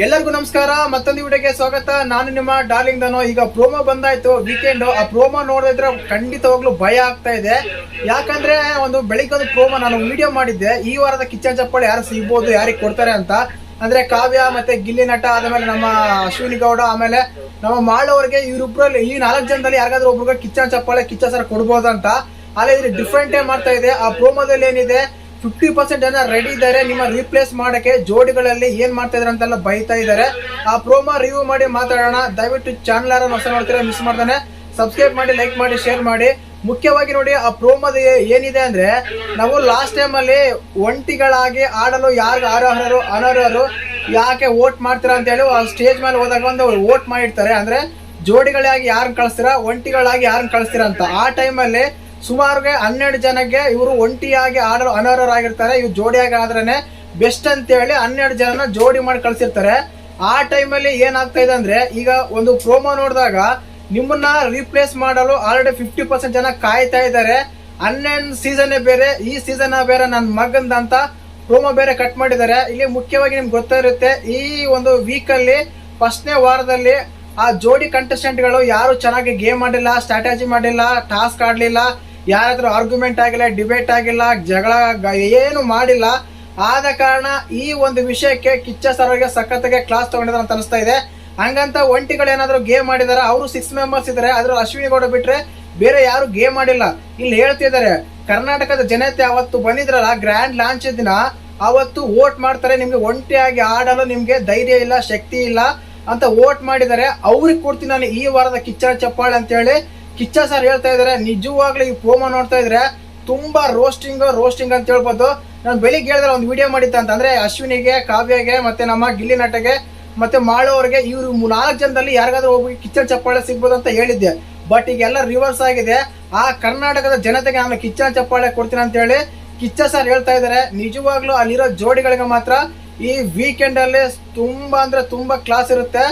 ಎಲ್ಲರಿಗೂ ನಮಸ್ಕಾರ, ಮತ್ತೊಂದು ವಿಡಿಯೋಗೆ ಸ್ವಾಗತ. ನಾನು ನಿಮ್ಮ ಡಾರ್ಲಿಂಗ್ ದನೋ ಈಗ ಪ್ರೋಮೋ ಬಂದಾಯ್ತು ವೀಕೆಂಡ್ ಆ ಪ್ರೋಮೋ ನೋಡಿದ್ರೆ ಖಂಡಿತವಾಗ್ಲೂ ಭಯ ಆಗ್ತಾ ಇದೆ. ಯಾಕಂದ್ರೆ ಒಂದು ಬೆಳಿಗ್ಗೆ ಒಂದು ಪ್ರೋಮೋ ನಾನು ವಿಡಿಯೋ ಮಾಡಿದ್ದೆ. ಈ ವಾರದ ಕಿಚನ್ ಚಪ್ಪಳ ಯಾರು ಸಿಗ್ಬೋದು, ಯಾರಿಗೆ ಕೊಡ್ತಾರೆ ಅಂತ. ಅಂದ್ರೆ ಕಾವ್ಯ ಮತ್ತೆ ಗಿಲ್ಲಿ ನಟ ಆದಮೇಲೆ ನಮ್ಮ ಅಶ್ವಿನಿ ಗೌಡ, ಆಮೇಲೆ ನಮ್ಮ ಮಾಡೋರಿಗೆ ಇವ್ರಿಬ್ರಲ್ಲಿ ಈ ನಾಲ್ಕು ಜನದಲ್ಲಿ ಯಾರಿಗಾದ್ರೂ ಒಬ್ರಿಗೆ ಕಿಚನ್ ಚಪ್ಪಾಳೆ, ಕಿಚ್ಚ ಸರ್ ಕೊಡ್ಬೋದಂತ. ಆದ್ರೆ ಇದ್ರೆ ಡಿಫ್ರೆಂಟೇ ಮಾಡ್ತಾ ಇದೆ. ಆ ಪ್ರೋಮೋದಲ್ಲಿ ಏನಿದೆ ಫಿಫ್ಟಿ ಪರ್ಸೆಂಟ್ ಜನ ರೆಡಿ ಇದ್ದಾರೆ. ನಿಮ್ಮ ರೀಪ್ಲೇಸ್ ಮಾಡಕ್ಕೆ ಜೋಡಿಗಳಲ್ಲಿ ಏನ್ ಮಾಡ್ತಾ ಇದಾರೆ ಅಂತೆಲ್ಲ ಬೈತಾ ಇದ್ದಾರೆ. ಆ ಪ್ರೋಮೋ ರಿವ್ಯೂ ಮಾಡಿ ಮಾತಾಡೋಣ. ದಯವಿಟ್ಟು ಚಾನಲ್ ಯಾರು ಹೊಸ ನೋಡ್ತೀರ ಮಿಸ್ ಮಾಡ್ತಾನೆ. ಸಬ್ಸ್ಕ್ರೈಬ್ ಮಾಡಿ ಲೈಕ್ ಮಾಡಿ ಶೇರ್ ಮಾಡಿ. ಮುಖ್ಯವಾಗಿ ನೋಡಿ, ಆ ಪ್ರೋಮೋದ ಏನಿದೆ ಅಂದ್ರೆ, ನಾವು ಲಾಸ್ಟ್ ಟೈಮ್ ಅಲ್ಲಿ ಒಂಟಿಗಳಾಗಿ ಆಡಲು ಯಾರು ಅರ್ಹರು, ಅನರ್ಹರು, ಯಾಕೆ ವೋಟ್ ಮಾಡ್ತೀರಾ ಅಂತ ಹೇಳಿ ಆ ಸ್ಟೇಜ್ ಮೇಲೆ ಹೋದಾಗ ಒಂದು ವೋಟ್ ಮಾಡಿರ್ತಾರೆ. ಅಂದ್ರೆ ಜೋಡಿಗಳಾಗಿ ಯಾರನ್ನ ಕಳಿಸ್ತೀರಾ, ಒಂಟಿಗಳಾಗಿ ಯಾರನ್ನ ಕಳಿಸ್ತೀರಾ ಅಂತ. ಆ ಟೈಮಲ್ಲಿ ಸುಮಾರುಗೆ ಹನ್ನೆರಡು ಜನಕ್ಕೆ ಇವರು ಒಂಟಿಯಾಗಿ ಆಡಲು ಅನರ್ಹರಾಗಿರ್ತಾರೆ. ಇವ್ರು ಜೋಡಿಯಾಗಿ ಆದ್ರೆ ಬೆಸ್ಟ್ ಅಂತ ಹೇಳಿ ಹನ್ನೆರಡು ಜನನ ಜೋಡಿ ಮಾಡಿ ಕಳ್ಸಿರ್ತಾರೆ. ಆ ಟೈಮಲ್ಲಿ ಏನಾಗ್ತಾ ಇದೆ ಅಂದ್ರೆ ಈಗ ಒಂದು ಪ್ರೋಮೋ ನೋಡಿದಾಗ ನಿಮ್ಮನ್ನ ರೀಪ್ಲೇಸ್ ಮಾಡಲು ಆಲ್ರೆಡಿ ಫಿಫ್ಟಿ ಪರ್ಸೆಂಟ್ ಜನ ಕಾಯ್ತಾ ಇದ್ದಾರೆ. ಹನ್ನೆರಡು ಸೀಸನ್ ಬೇರೆ, ಈ ಸೀಸನ್ ಬೇರೆ ನನ್ನ ಮಗಂದ ಅಂತ ಪ್ರೋಮೋ ಬೇರೆ ಕಟ್ ಮಾಡಿದ್ದಾರೆ. ಇಲ್ಲಿ ಮುಖ್ಯವಾಗಿ ನಿಮ್ಗೆ ಗೊತ್ತಿರುತ್ತೆ, ಈ ಒಂದು ವೀಕ್ ಅಲ್ಲಿ, ಫಸ್ಟ್ನೇ ವಾರದಲ್ಲಿ ಆ ಜೋಡಿ ಕಂಟೆಸ್ಟೆಂಟ್ಗಳು ಯಾರು ಚೆನ್ನಾಗಿ ಗೇಮ್ ಮಾಡಿಲ್ಲ ಸ್ಟ್ರಾಟಜಿ ಮಾಡಿಲ್ಲ ಟಾಸ್ಕ್ ಆಡ್ಲಿಲ್ಲ ಯಾರಾದ್ರೂ ಆರ್ಗ್ಯುಮೆಂಟ್ ಆಗಿಲ್ಲ ಡಿಬೇಟ್ ಆಗಿಲ್ಲ, ಜಗಳ ಏನು ಮಾಡಿಲ್ಲ. ಆದ ಕಾರಣ ಈ ಒಂದು ವಿಷಯಕ್ಕೆ ಕಿಚ್ಚ ಸರ್ ಅವರಿಗೆ ಸಖತ್ತಾಗಿ ಕ್ಲಾಸ್ ತಗೊಂಡಿದ್ದಾರೆ ಅಂತ ಅನಿಸ್ತಾ ಇದೆ. ಹಂಗಂತ ಒಂಟಿಗಳು ಏನಾದರೂ ಗೇಮ್ ಮಾಡಿದ್ದಾರೆ ಅವರು ಸಿಕ್ಸ್ ಮೆಂಬರ್ಸ್ ಇದ್ದಾರೆ ಅದ್ರಲ್ಲಿ ಅಶ್ವಿನಿ ಗೌಡ ಬಿಟ್ಟರೆ ಬೇರೆ ಯಾರು ಗೇಮ್ ಮಾಡಿಲ್ಲ. ಇಲ್ಲಿ ಹೇಳ್ತಿದ್ದಾರೆ, ಕರ್ನಾಟಕದ ಜನತೆ ಅವತ್ತು ಬಂದಿದ್ರಲ್ಲ ಗ್ರ್ಯಾಂಡ್ ಲಾಂಚ್ ದಿನ, ಅವತ್ತು ವೋಟ್ ಮಾಡ್ತಾರೆ. ನಿಮಗೆ ಒಂಟಿಯಾಗಿ ಆಡಲು ನಿಮಗೆ ಧೈರ್ಯ ಇಲ್ಲ, ಶಕ್ತಿ ಇಲ್ಲ ಅಂತ ವೋಟ್ ಮಾಡಿದ್ದಾರೆ. ಅವ್ರಿಗೆ ಕೊಡ್ತೀನಿ ನಾನು ಈ ವಾರದ ಕಿಚ್ಚ ಚಪ್ಪಾಳೆ ಅಂತ ಹೇಳಿ ಕಿಚ್ಚ ಸರ್ ಹೇಳ್ತಾ ಇದಾರೆ, ನಿಜವಾಗ್ಲೂ ಈ ಪೋಮ ನೋಡ್ತಾ ಇದ್ರೆ ತುಂಬಾ ರೋಸ್ಟಿಂಗ್ ರೋಸ್ಟಿಂಗ್ ಅಂತ ಹೇಳ್ಬೋದು. ನಾನು ಬೆಳಿಗ್ಗೆ ಹೇಳಿದ್ರೆ ಒಂದು ವಿಡಿಯೋ ಮಾಡಿದ್ದೆ ಅಂತಂದ್ರೆ ಅಶ್ವಿನಿಗೆ, ಕಾವ್ಯಗೆ, ಮತ್ತೆ ನಮ್ಮ ಗಿಲ್ಲಿ ನಟಗೆ, ಮತ್ತೆ ಮಾಡೋರ್ಗೆ ಇವ್ರು ನಾಲ್ಕು ಜನದಲ್ಲಿ ಯಾರಿಗಾದ್ರೂ ಹೋಗಿ ಕಿಚ್ಚನ್ ಚಪ್ಪಾಳೆ ಸಿಗ್ಬೋದು ಅಂತ ಹೇಳಿದ್ದೆ. ಬಟ್ ಈಗ ಎಲ್ಲ ರಿವರ್ಸ್ ಆಗಿದೆ. ಆ ಕರ್ನಾಟಕದ ಜನತೆಗೆ ನಾನು ಕಿಚ್ಚನ್ ಚಪ್ಪಾಳೆ ಕೊಡ್ತೀನಿ ಅಂತ ಹೇಳಿ ಕಿಚ್ಚ ಸರ್ ಹೇಳ್ತಾ ಇದಾರೆ, ನಿಜವಾಗ್ಲೂ ಅಲ್ಲಿರೋ ಜೋಡಿಗಳಿಗೆ ಮಾತ್ರ ಈ ವೀಕೆಂಡ್ ಅಲ್ಲಿ ತುಂಬಾ ಅಂದ್ರೆ ತುಂಬಾ ಕ್ಲಾಸ್ ಇರುತ್ತೆ.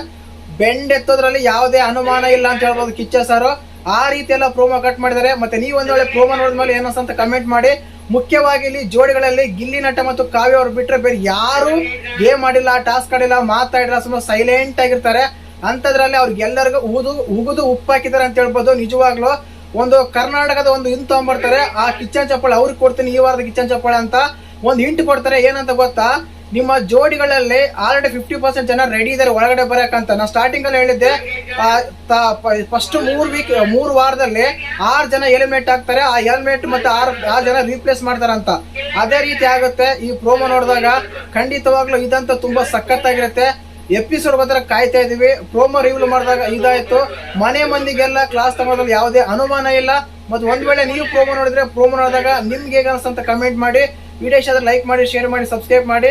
ಬೆಂಡ್ ಎತ್ತೋದ್ರಲ್ಲಿ ಯಾವುದೇ ಅನುಮಾನ ಇಲ್ಲ ಅಂತ ಹೇಳ್ಬೋದು ಕಿಚ್ಚ ಸರ್ ಆ ರೀತಿ ಎಲ್ಲ ಪ್ರೋಮೋ ಕಟ್ ಮಾಡಿದ್ದಾರೆ. ಮತ್ತೆ ನೀವು ಒಂದ್ ವೇಳೆ ಪ್ರೋಮೋ ನೋಡಿದ್ಮೇಲೆ ಏನೋ ಅಂತ ಕಮೆಂಟ್ ಮಾಡಿ. ಮುಖ್ಯವಾಗಿ ಇಲ್ಲಿ ಜೋಡಿಗಳಲ್ಲಿ ಗಿಲ್ಲಿ ನಟ ಮತ್ತು ಕಾವ್ಯ ಅವ್ರು ಬಿಟ್ರೆ ಬೇರೆ ಯಾರು ಗೇಮ್ ಮಾಡಿಲ್ಲ ಟಾಸ್ಕ್ ಆಡಿಲ್ಲ ಮಾತಾಡಿಲ್ಲ ಸುಮ್ಮನೆ ಸೈಲೆಂಟ್ ಆಗಿರ್ತಾರೆ. ಅಂತದ್ರಲ್ಲಿ ಅವ್ರಿಗೆಲ್ಲರಿಗೂ ಉಗುದು ಉಗುದು ಉಪ್ಪು ಹಾಕಿದ್ದಾರೆ ಅಂತ ಹೇಳ್ಬೋದು. ನಿಜವಾಗ್ಲೂ ಒಂದು ಕರ್ನಾಟಕದ ಒಂದು ಇಂಟ್ ತಗೊಂಡ್ಬರ್ತಾರೆ. ಆ ಕಿಚನ್ ಚಪ್ಪಾಳೆ ಅವ್ರಿಗೆ ಕೊಡ್ತೀನಿ, ಈ ವಾರದ ಕಿಚನ್ ಚಪ್ಪಾಳೆ ಅಂತ ಒಂದು ಇಂಟ್ ಕೊಡ್ತಾರೆ. ಏನಂತ ಗೊತ್ತಾ? ನಿಮ್ಮ ಜೋಡಿಗಳಲ್ಲಿ ಆಲ್ರೆಡಿ ಫಿಫ್ಟಿ ಪರ್ಸೆಂಟ್ ಜನ ರೆಡಿ ಇದಾರೆ, ಒಳಗಡೆ ಬರಕಂತ. ನಾನು ಸ್ಟಾರ್ಟಿಂಗ್ ಅಲ್ಲಿ ಹೇಳಿದ್ದೆ ಫಸ್ಟ್ ಮೂರು ವೀಕ್ ಮೂರು ವಾರದಲ್ಲಿ ಆರು ಜನ ಎಲಿಮೆಂಟ್ ಆಗ್ತಾರೆ. ಆ ಹೆಲ್ಮೆಟ್ ಮತ್ತೆ ಆರು ಆರು ಜನ ರೀಪ್ಲೇಸ್ ಮಾಡ್ತಾರಂತ ಅದೇ ರೀತಿ ಆಗುತ್ತೆ ಈ ಪ್ರೋಮೋ ನೋಡಿದಾಗ. ಖಂಡಿತವಾಗ್ಲೂ ಇದಂತ ತುಂಬಾ ಸಖತ್ತಾಗಿರುತ್ತೆ. ಎಪಿಸೋಡ್ ಬಂದ್ರ ಕಾಯ್ತಾ ಇದೀವಿ ಪ್ರೋಮೋ ರಿವ್ಯೂ ಮಾಡಿದಾಗ ಇದಾಯ್ತು. ಮನೆ ಮಂದಿಗೆಲ್ಲ ಕ್ಲಾಸ್ ತಗೊಳ್ಳೋದ್ರಲ್ಲಿ ಯಾವುದೇ ಅನುಮಾನ ಇಲ್ಲ. ಮತ್ತು ಒಂದ್ ವೇಳೆ ನೀವು ಪ್ರೋಮೋ ನೋಡಿದ್ರೆ ಪ್ರೋಮೋ ನೋಡಿದಾಗ ನಿಮ್ಗೆ ಹೇಗೆ ಅಂತ ಕಮೆಂಟ್ ಮಾಡಿ. ವಿಡಿಯೋ ಇಷ್ಟ ಲೈಕ್ ಮಾಡಿ ಶೇರ್ ಮಾಡಿ ಸಬ್ಸ್ಕ್ರೈಬ್ ಮಾಡಿ.